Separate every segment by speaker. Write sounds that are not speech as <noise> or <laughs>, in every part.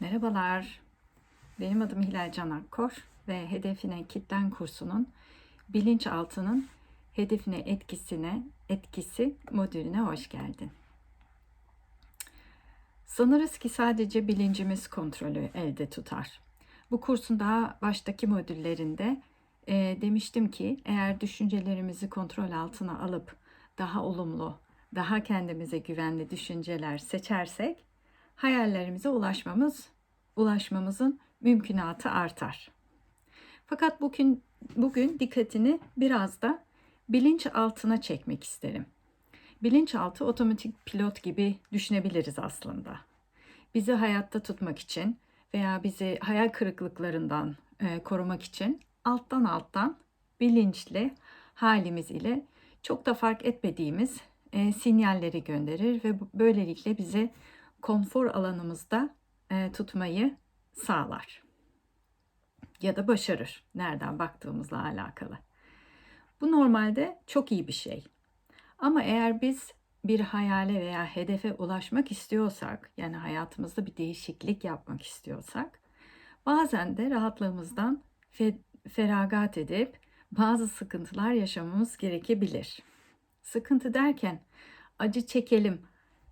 Speaker 1: Merhabalar. Benim adım Hilal Can Akkor ve Hedefine Kitlen kursunun bilinçaltının hedefine etkisine etkisi modülüne hoş geldin. Sanırız ki sadece bilincimiz kontrolü elde tutar. Bu kursun daha baştaki modüllerinde e, demiştim ki eğer düşüncelerimizi kontrol altına alıp daha olumlu, daha kendimize güvenli düşünceler seçersek hayallerimize ulaşmamız, ulaşmamızın mümkünatı artar. Fakat bugün bugün dikkatini biraz da bilinç altına çekmek isterim. Bilinçaltı otomatik pilot gibi düşünebiliriz aslında. Bizi hayatta tutmak için veya bizi hayal kırıklıklarından e, korumak için alttan alttan bilinçli halimiz ile çok da fark etmediğimiz e, sinyalleri gönderir ve böylelikle bizi konfor alanımızda e, tutmayı sağlar. Ya da başarır. Nereden baktığımızla alakalı. Bu normalde çok iyi bir şey. Ama eğer biz bir hayale veya hedefe ulaşmak istiyorsak, yani hayatımızda bir değişiklik yapmak istiyorsak, bazen de rahatlığımızdan fe- feragat edip bazı sıkıntılar yaşamamız gerekebilir. Sıkıntı derken acı çekelim,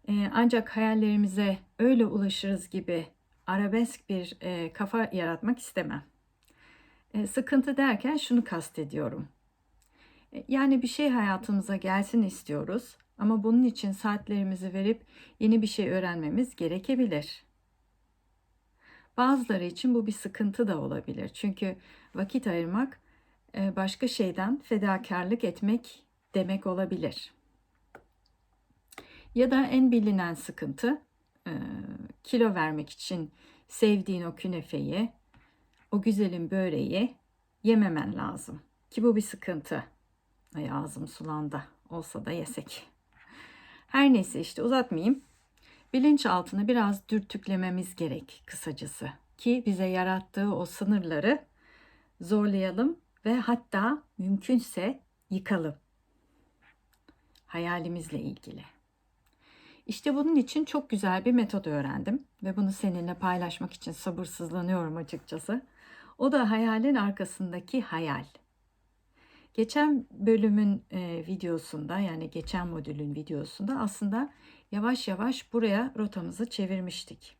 Speaker 1: e, ancak hayallerimize öyle ulaşırız gibi arabesk bir e, kafa yaratmak istemem. E, sıkıntı derken şunu kastediyorum. E, yani bir şey hayatımıza gelsin istiyoruz ama bunun için saatlerimizi verip yeni bir şey öğrenmemiz gerekebilir. Bazıları için bu bir sıkıntı da olabilir. Çünkü vakit ayırmak e, başka şeyden fedakarlık etmek demek olabilir. Ya da en bilinen sıkıntı e, kilo vermek için sevdiğin o künefeyi, o güzelim böreği yememen lazım. Ki bu bir sıkıntı. Ay ağzım sulandı. Olsa da yesek. Her neyse işte uzatmayayım. Bilinçaltını biraz dürtüklememiz gerek kısacası. Ki bize yarattığı o sınırları zorlayalım ve hatta mümkünse yıkalım. Hayalimizle ilgili. İşte bunun için çok güzel bir metot öğrendim ve bunu seninle paylaşmak için sabırsızlanıyorum açıkçası. O da hayalin arkasındaki hayal. Geçen bölümün e, videosunda yani geçen modülün videosunda aslında yavaş yavaş buraya rotamızı çevirmiştik.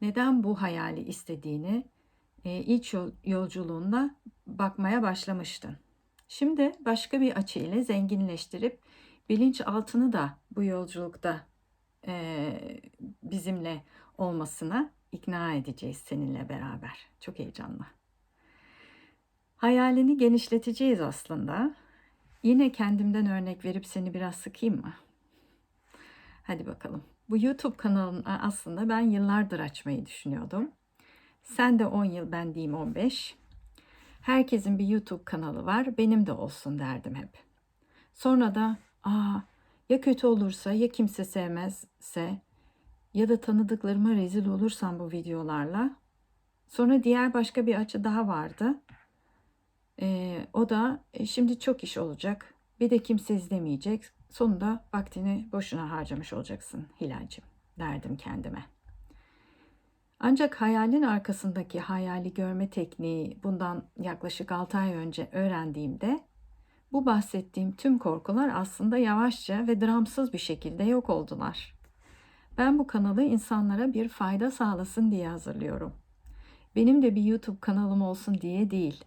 Speaker 1: Neden bu hayali istediğini e, ilk yol, yolculuğunda bakmaya başlamıştın. Şimdi başka bir açı ile zenginleştirip bilinç altını da bu yolculukta e, bizimle olmasına ikna edeceğiz seninle beraber. Çok heyecanlı. Hayalini genişleteceğiz aslında. Yine kendimden örnek verip seni biraz sıkayım mı? Hadi bakalım. Bu YouTube kanalını aslında ben yıllardır açmayı düşünüyordum. Sen de 10 yıl, ben diyeyim 15. Herkesin bir YouTube kanalı var, benim de olsun derdim hep. Sonra da, aa ya kötü olursa, ya kimse sevmezse ya da tanıdıklarıma rezil olursam bu videolarla. Sonra diğer başka bir açı daha vardı. Ee, o da e, şimdi çok iş olacak. Bir de kimse izlemeyecek. Sonunda vaktini boşuna harcamış olacaksın Hilal'cim derdim kendime. Ancak hayalin arkasındaki hayali görme tekniği bundan yaklaşık 6 ay önce öğrendiğimde bu bahsettiğim tüm korkular aslında yavaşça ve dramsız bir şekilde yok oldular. Ben bu kanalı insanlara bir fayda sağlasın diye hazırlıyorum. Benim de bir YouTube kanalım olsun diye değil.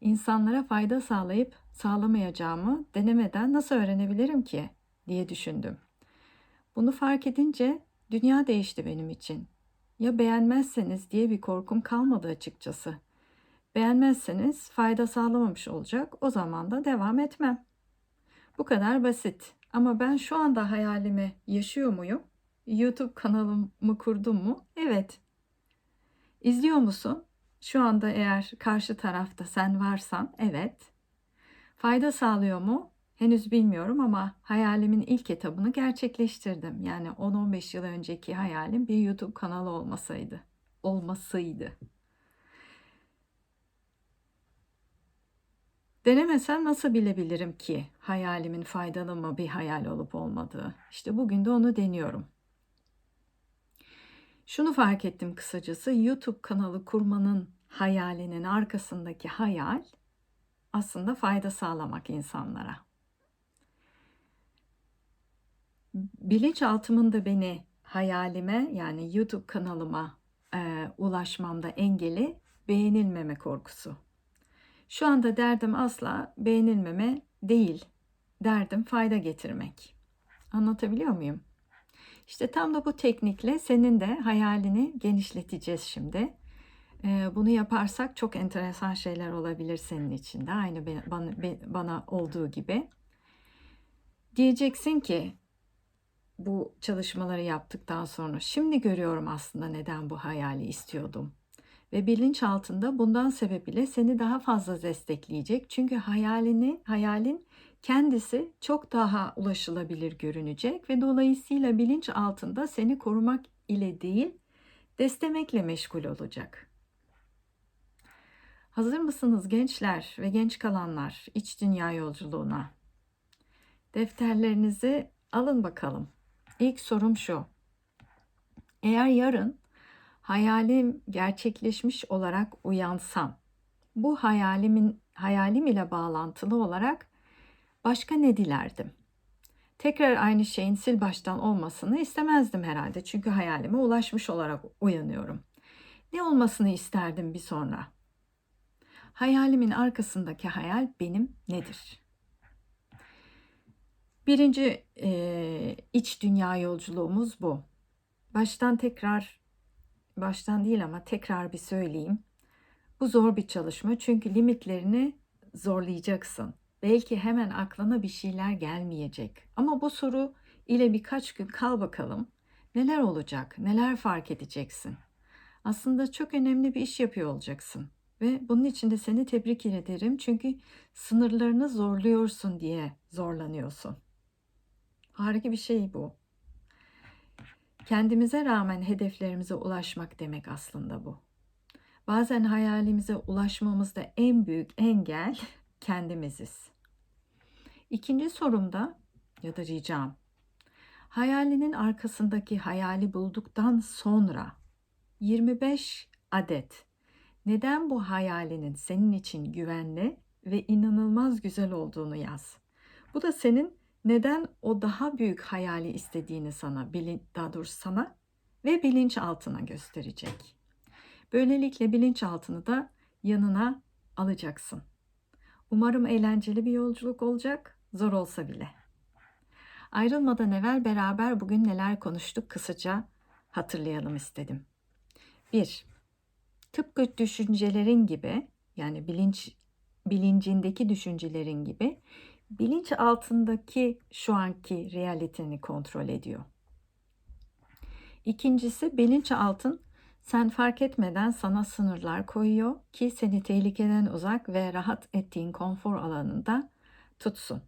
Speaker 1: İnsanlara fayda sağlayıp sağlamayacağımı denemeden nasıl öğrenebilirim ki diye düşündüm. Bunu fark edince dünya değişti benim için. Ya beğenmezseniz diye bir korkum kalmadı açıkçası. Beğenmezseniz fayda sağlamamış olacak. O zaman da devam etmem. Bu kadar basit. Ama ben şu anda hayalimi yaşıyor muyum? YouTube kanalımı kurdum mu? Evet. İzliyor musun? Şu anda eğer karşı tarafta sen varsan evet. Fayda sağlıyor mu? Henüz bilmiyorum ama hayalimin ilk etabını gerçekleştirdim. Yani 10-15 yıl önceki hayalim bir YouTube kanalı olmasaydı. Olmasıydı. Denemesem nasıl bilebilirim ki hayalimin faydalı mı bir hayal olup olmadığı? İşte bugün de onu deniyorum. Şunu fark ettim kısacası YouTube kanalı kurmanın hayalinin arkasındaki hayal aslında fayda sağlamak insanlara. Bilinçaltımın da beni hayalime yani YouTube kanalıma e, ulaşmamda engeli beğenilmeme korkusu. Şu anda derdim asla beğenilmeme değil. Derdim fayda getirmek. Anlatabiliyor muyum? İşte tam da bu teknikle senin de hayalini genişleteceğiz şimdi. Ee, bunu yaparsak çok enteresan şeyler olabilir senin için de aynı bana, bana olduğu gibi. Diyeceksin ki bu çalışmaları yaptıktan sonra şimdi görüyorum aslında neden bu hayali istiyordum. Ve bilinç altında bundan sebebiyle seni daha fazla destekleyecek. Çünkü hayalini, hayalin kendisi çok daha ulaşılabilir görünecek ve dolayısıyla bilinç altında seni korumak ile değil, destemekle meşgul olacak. Hazır mısınız gençler ve genç kalanlar iç dünya yolculuğuna? Defterlerinizi alın bakalım. İlk sorum şu. Eğer yarın hayalim gerçekleşmiş olarak uyansam, bu hayalimin hayalim ile bağlantılı olarak başka ne dilerdim? Tekrar aynı şeyin sil baştan olmasını istemezdim herhalde. Çünkü hayalime ulaşmış olarak uyanıyorum. Ne olmasını isterdim bir sonra? Hayalimin arkasındaki hayal benim nedir? Birinci e, iç dünya yolculuğumuz bu. Baştan tekrar, baştan değil ama tekrar bir söyleyeyim. Bu zor bir çalışma çünkü limitlerini zorlayacaksın. Belki hemen aklına bir şeyler gelmeyecek. Ama bu soru ile birkaç gün kal bakalım. Neler olacak? Neler fark edeceksin? Aslında çok önemli bir iş yapıyor olacaksın. Ve bunun için de seni tebrik ederim. Çünkü sınırlarını zorluyorsun diye zorlanıyorsun. Harika bir şey bu. Kendimize rağmen hedeflerimize ulaşmak demek aslında bu. Bazen hayalimize ulaşmamızda en büyük engel <laughs> kendimiziz. İkinci sorumda ya da ricam. Hayalinin arkasındaki hayali bulduktan sonra 25 adet neden bu hayalinin senin için güvenli ve inanılmaz güzel olduğunu yaz. Bu da senin neden o daha büyük hayali istediğini sana, daha doğrusu sana ve bilinçaltına gösterecek. Böylelikle bilinçaltını da yanına alacaksın. Umarım eğlenceli bir yolculuk olacak, zor olsa bile. Ayrılmadan evvel beraber bugün neler konuştuk kısaca hatırlayalım istedim. 1. Tıpkı düşüncelerin gibi yani bilinç bilincindeki düşüncelerin gibi bilinç altındaki şu anki realiteni kontrol ediyor. İkincisi bilinç altın sen fark etmeden sana sınırlar koyuyor ki seni tehlikeden uzak ve rahat ettiğin konfor alanında tutsun.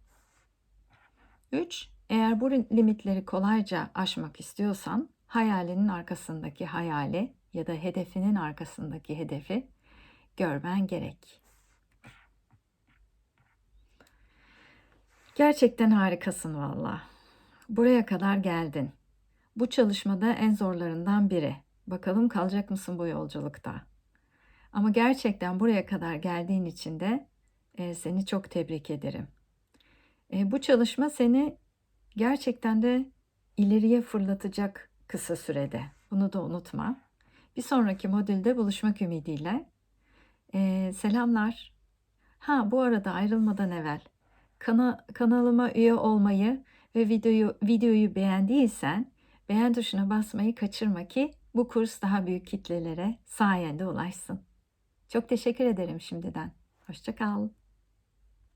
Speaker 1: 3. Eğer bu limitleri kolayca aşmak istiyorsan hayalinin arkasındaki hayali ya da hedefinin arkasındaki hedefi görmen gerek. Gerçekten harikasın valla. Buraya kadar geldin. Bu çalışmada en zorlarından biri. Bakalım kalacak mısın bu yolculukta? Ama gerçekten buraya kadar geldiğin için de e, seni çok tebrik ederim. E, bu çalışma seni gerçekten de ileriye fırlatacak kısa sürede. Bunu da unutma. Bir sonraki modülde buluşmak ümidiyle. E, selamlar. Ha bu arada ayrılmadan evvel kana, kanalıma üye olmayı ve videoyu videoyu beğendiysen beğen tuşuna basmayı kaçırma ki bu kurs daha büyük kitlelere sayende ulaşsın. Çok teşekkür ederim şimdiden. Hoşçakal.